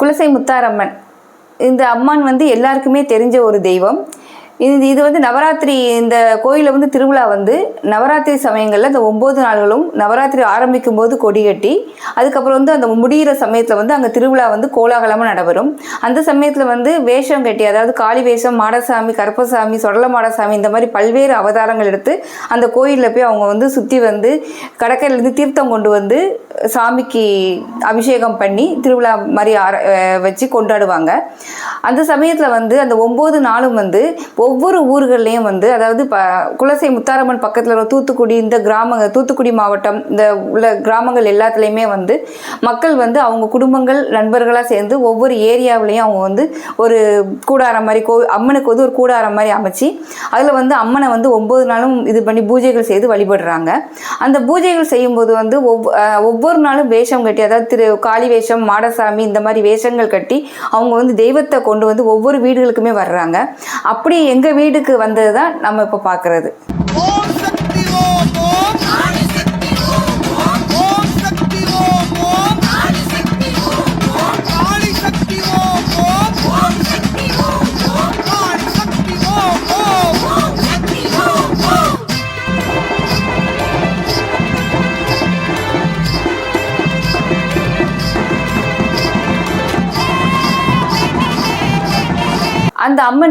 குலசை முத்தாரம்மன். இந்த அம்மன் வந்து எல்லாருக்குமே தெரிஞ்ச ஒரு தெய்வம். இது இது வந்து நவராத்திரி இந்த கோயிலில் வந்து திருவிழா வந்து நவராத்திரி சமயங்களில் இந்த ஒம்பது நாள்களும் நவராத்திரி ஆரம்பிக்கும் போது கொடி கட்டி அதுக்கப்புறம் வந்து அந்த முடிகிற சமயத்தில் வந்து அங்கே திருவிழா வந்து கோலாகலமாக நடைபெறும். அந்த சமயத்தில் வந்து வேஷம் கட்டி அதாவது காளி வேஷம் மாடசாமி கருப்பசாமி சொடல மாடசாமி இந்த மாதிரி பல்வேறு அவதாரங்கள் எடுத்து அந்த கோயிலில் போய் அவங்க வந்து சுற்றி வந்து கடற்கரையிலேருந்து தீர்த்தம் கொண்டு வந்து சாமிக்கு அபிஷேகம் பண்ணி திருவிழா மாதிரி ஆர வச்சு கொண்டாடுவாங்க. அந்த சமயத்தில் வந்து அந்த ஒம்பது நாளும் வந்து ஒவ்வொரு ஊர்கள்லேயும் வந்து அதாவது ப குலசை முத்தாரம்மன் பக்கத்தில் இருக்கிற தூத்துக்குடி இந்த கிராமங்க தூத்துக்குடி மாவட்டம் இந்த உள்ள கிராமங்கள் எல்லாத்துலேயுமே வந்து மக்கள் வந்து அவங்க குடும்பங்கள் நண்பர்களாக சேர்ந்து ஒவ்வொரு ஏரியாவிலையும் அவங்க வந்து ஒரு கூடாரம் மாதிரி கோ அம்மனுக்கு வந்து ஒரு கூடாரம் மாதிரி அமைச்சு அதில் வந்து அம்மனை வந்து ஒம்பது நாளும் இது பண்ணி பூஜைகள் செய்து வழிபடுறாங்க. அந்த பூஜைகள் செய்யும்போது வந்து ஒவ் ஒவ்வொரு நாளும் வேஷம் கட்டி அதாவது திரு காளி வேஷம் மாடசாமி இந்த மாதிரி வேஷங்கள் கட்டி அவங்க வந்து தெய்வத்தை கொண்டு வந்து ஒவ்வொரு வீடுகளுக்குமே வர்றாங்க. அப்படி எங்கள் வீட்டுக்கு வந்தது தான் நம்ம இப்போ பார்க்குறது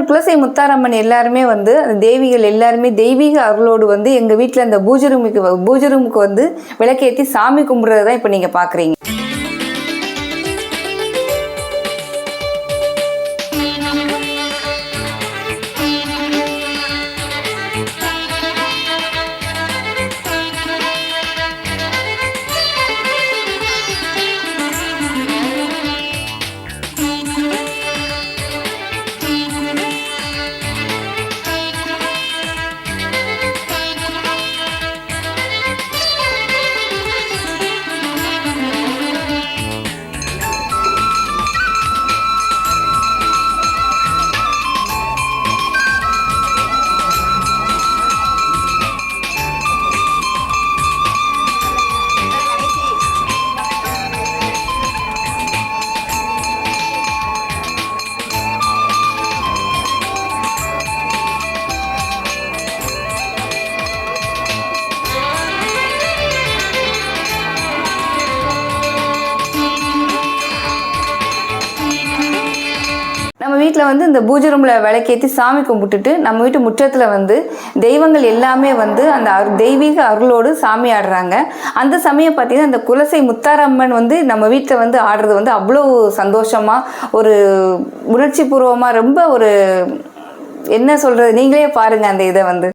குலசை முத்தாரம்மன் எல்லாருமே வந்து அந்த தேவிகள் எல்லாருமே தெய்வீக அருளோடு வந்து எங்கள் வீட்டில் அந்த பூஜை ரூமுக்கு வ- வந்து விளக்கேற்றி சாமி கும்பிட்றது தான் இப்போ நீங்கள் பார்க்குறீங்க வீட்டில் வந்து இந்த பூஜை ரூமில் விளக்கேற்றி சாமி கும்பிட்டுட்டு நம்ம வீட்டு முற்றத்தில் வந்து தெய்வங்கள் எல்லாமே வந்து அந்த அரு தெய்வீக அருளோடு சாமி ஆடுறாங்க. அந்த சமயம் பார்த்தீங்கன்னா அந்த குலசை முத்தாரம்மன் வந்து நம்ம வீட்டில் வந்து ஆடுறது வந்து அவ்வளோ சந்தோஷமாக ஒரு உணர்ச்சி பூர்வமாக ரொம்ப ஒரு என்ன சொல்கிறது நீங்களே பாருங்கள் அந்த இதை வந்து.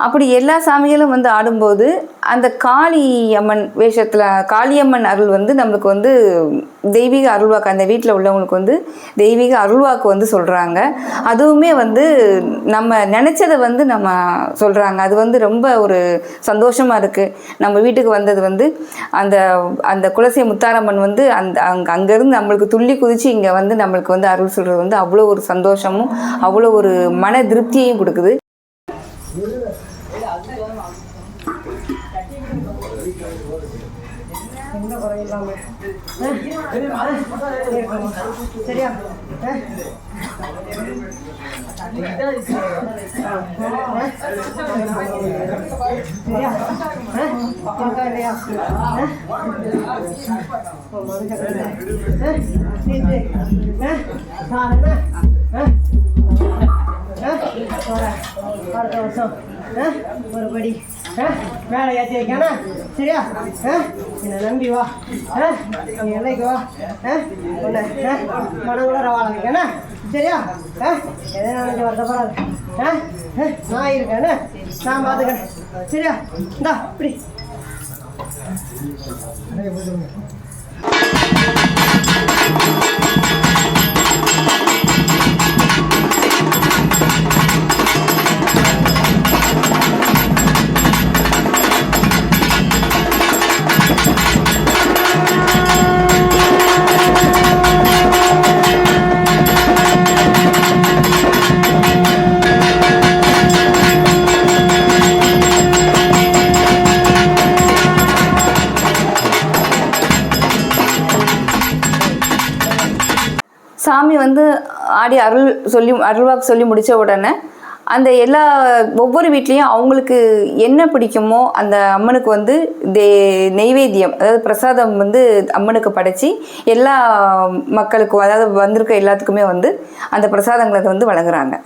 அப்படி எல்லா சாமிகளும் வந்து ஆடும்போது அந்த காளி அம்மன் வேஷத்தில் காளியம்மன் அருள் வந்து நம்மளுக்கு வந்து தெய்வீக அருள்வாக்கு அந்த வீட்டில் உள்ளவங்களுக்கு வந்து தெய்வீக அருள்வாக்கு வந்து சொல்கிறாங்க அதுவுமே வந்து நம்ம நினச்சதை வந்து நம்ம சொல்கிறாங்க அது வந்து ரொம்ப ஒரு சந்தோஷமாக இருக்குது நம்ம வீட்டுக்கு வந்தது வந்து அந்த அந்த குலசை முத்தாரம்மன் வந்து அந்த அங்கே அங்கேருந்து நம்மளுக்கு துள்ளி குதித்து இங்கே வந்து நம்மளுக்கு வந்து அருள் சொல்கிறது வந்து அவ்வளோ ஒரு சந்தோஷமும் அவ்வளோ ஒரு மன திருப்தியையும் கொடுக்குது. சரியா சரியா இருக்கா இல்லையா அடுத்த வேலை ஏற்றி வைக்கணும் சரியா? என்னை நம்பி வா. நீ எல்லைக்கு வா. உன்னை மனம் வாழ வைக்கணும். சரியா? எதை நினைச்சு வருத்தப்படாது. நான் இருக்கேன்னு நான் பார்த்துக்கிறேன். சரியா? இந்தா இப்படி. Thank you. ஆடி அருள் சொல்லி அருள்வாக்கு சொல்லி முடித்த உடனே அந்த எல்லா ஒவ்வொரு வீட்லேயும் அவங்களுக்கு என்ன பிடிக்குமோ அந்த அம்மனுக்கு வந்து தே நெய்வேத்தியம் அதாவது பிரசாதம் வந்து அம்மனுக்கு படைச்சி எல்லா மக்களுக்கும் அதாவது வந்திருக்க எல்லாத்துக்குமே வந்து அந்த பிரசாதங்களை வந்து வழங்குறாங்க.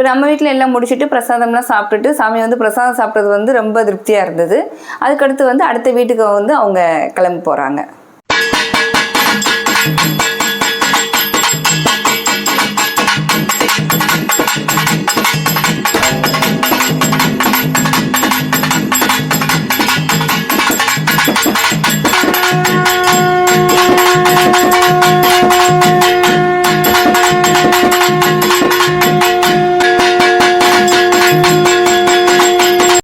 இப்போ நம்ம வீட்டில் எல்லாம் முடிச்சுட்டு பிரசாதம்லாம் சாப்பிட்டுட்டு சாமி வந்து பிரசாதம் சாப்பிட்டது வந்து ரொம்ப திருப்தியாக இருந்தது. அதுக்கடுத்து வந்து அடுத்த வீட்டுக்கு வந்து அவங்க கிளம்பி போகிறாங்க